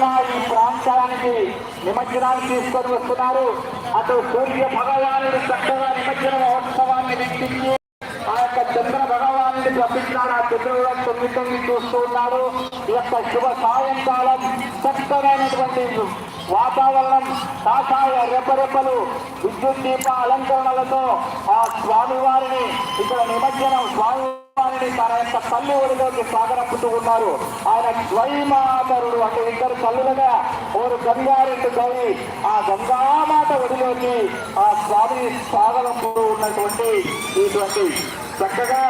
విధంగా ఈ ప్రాంతానికి నిమజ్జనాన్ని తీసుకొని వస్తున్నారు. అటు సూర్య భగవానుడు చక్కగా నిమజ్జన మహోత్సవాన్ని వీక్షించి ఆ యొక్క చంద్ర భగవానుడిని పంపించాడు ఆ చంద్రుడు తొమ్మిది తొమ్మిది చూస్తూ ఉన్నారు ఈ యొక్క శుభ సాయంకాలం చక్కనైనటువంటి వాతావరణం కాషాయ రెప్పరెప్పలు విద్యుత్ దీప అలంకరణలతో ఆ స్వామివారిని ఇక్కడ నిమజ్జనం స్వామి స్వామివారిని తన యొక్క తల్లి ఒడిలోకి సాగరంపుతూ ఉన్నారు. ఆయన ద్వైమాతరుడు అంటే ఇద్దరు తల్లులుగా ఓరు గంగారెడ్డి గౌరి ఆ గంగామాత ఒడిలోకి ఆ స్వామి సాగరంపుతూ ఉన్నటువంటి ఇటువంటి చక్కగా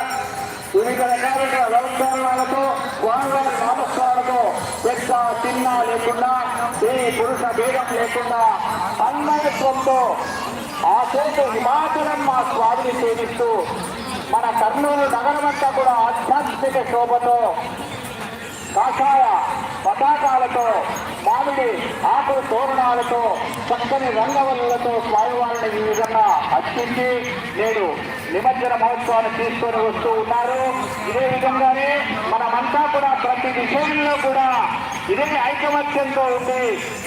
వివిధ రకాలైన అలంకరణలతో స్వామివారి నామస్వాలతో పెద్ద చిన్న లేకుండా ఏ పురుష భేదం లేకుండా అన్నయత్వంతో ఆ చేతి హిమాచలం మా స్వామిని సేవిస్తూ కర్నూలు నగరమంతా కూడా ఆధ్యాత్మిక శోభతో కాషాయ పతాకాలతో మామిడి ఆకు తోరణాలతో చక్కని రంగవల్లులతో స్వామివారిని ఈ విధంగా అర్చించి నేడు నిమజ్జన మహోత్సవాన్ని తీసుకొని వస్తూ ఉన్నారు. ఇదే విధంగానే మనమంతా కూడా ప్రతి విషయంలో కూడా ఇదే ఐకమత్యంతో ఉండి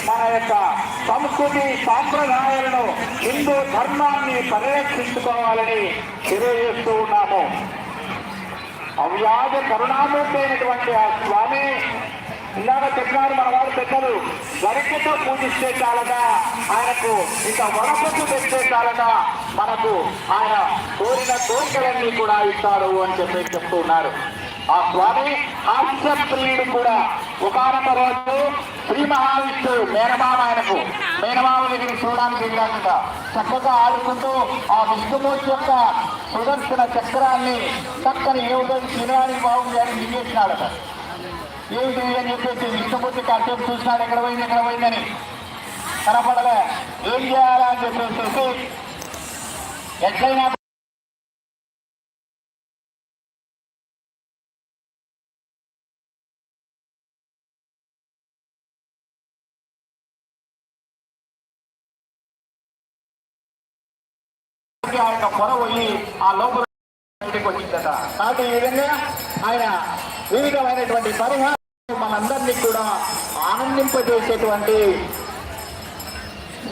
మన యొక్క సంస్కృతి సాంప్రదాయాలను హిందూ ధర్మాన్ని పరిరక్షించుకోవాలని తెలియజేస్తూ ఉన్నాము. అవ్యాజ కరుణామూర్తి అయినటువంటి ఆ స్వామి ఇందాక చెప్పినారు మన వారు పెద్దలు గరికతో పూజిస్తే చాలదా ఆయనకు ఇంకా వడపట్టు తెస్తే చాలదా మనకు ఆయన కోరిన కోరికలన్నీ కూడా ఇస్తాడు అని చెప్పి చెప్తూ ఉన్నారు. ఆ స్వామి హాస్యప్రియుడు కూడా ఒకనొక రోజు శ్రీ మహావిష్ణువు మేనమామ ఆయనకు మేనమామ దగ్గర చూడడానికి వెళ్ళాక చక్కగా ఆడుకుంటూ ఆ విష్ణుమూర్తి యొక్క సుదర్శన చక్రాన్ని చక్కని ఏమిటో తినడానికి బాగుంది అని మింగేసినాడట ఏమిటి అని చెప్పేసి విష్ణుమూర్తి కాసేపు చూసినాడు ఎక్కడ పోయింది ఎక్కడ పోయిందని. కనపడలే. ఏం చేయాలా అని చెప్పేసి ఎట్లయినా ఆ యొక్క పొర పోయి ఆ లోపల వచ్చిందట. కాబట్టి ఈ విధంగా ఆయన వివిధమైనటువంటి పరిహారం మనందరినీ కూడా ఆనందింపజేసేటువంటి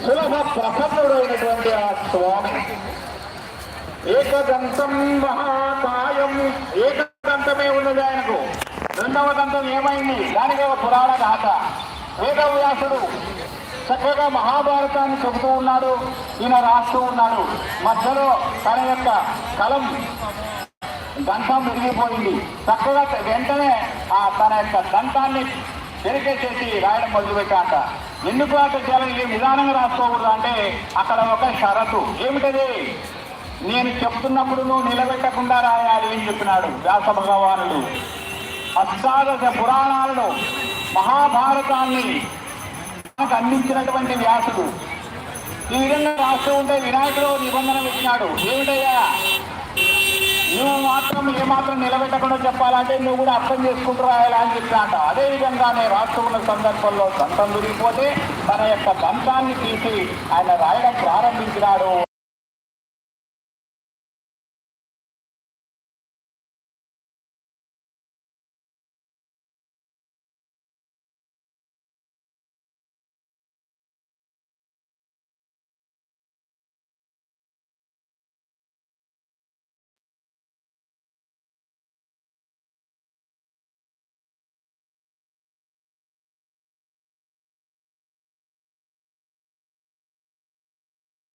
సులభ ప్రసన్నుడైనటువంటి ఆ స్వామి. ఏకదంతం మహాకాయం. ఏకదంతమే ఉన్నది ఆయనకు. రెండవ దంతం ఏమైంది? దానికి ఒక పురాణ గాథ. వేదవ్యాసుడు చక్కగా మహాభారతాన్ని చెబుతూ ఉన్నాడు. ఈయన రాస్తూ ఉన్నాడు. మధ్యలో తన యొక్క కలం దంతం విరిగిపోయింది చక్కగా వెంటనే ఆ తన యొక్క దంతాన్ని వెనకేసేసి రాయడం మొదలుపెట్టాట ఎందుకు అక్కడ చేయాలి? నిదానంగా రాసుకోకూడదు అంటే అక్కడ ఒక షరతు. ఏమిటది? నేను చెప్తున్నప్పుడు నువ్వు నిలబెట్టకుండా రాయాలి అని చెప్పినాడు వ్యాస భగవానుడు. అష్టాదశ పురాణాలను మహాభారతాన్ని మనకు అందించినటువంటి వ్యాసుడు. ఈ విధంగా రాస్తూ ఉంటే వినాయకుడు నిబంధన పెట్టినాడు. ఏమిటయ్యా? నువ్వు మాత్రం ఏమాత్రం నిలబెట్టకుండా చెప్పాలంటే నువ్వు కూడా అర్థం చేసుకుంటూ రాయాలా అని చెప్పినట. అదే విధంగా నేను రాస్తూ సందర్భంలో దంతం విరిగిపోతే తన యొక్క దంతాన్ని తీసి ఆయన రాయడం ప్రారంభించినాడు.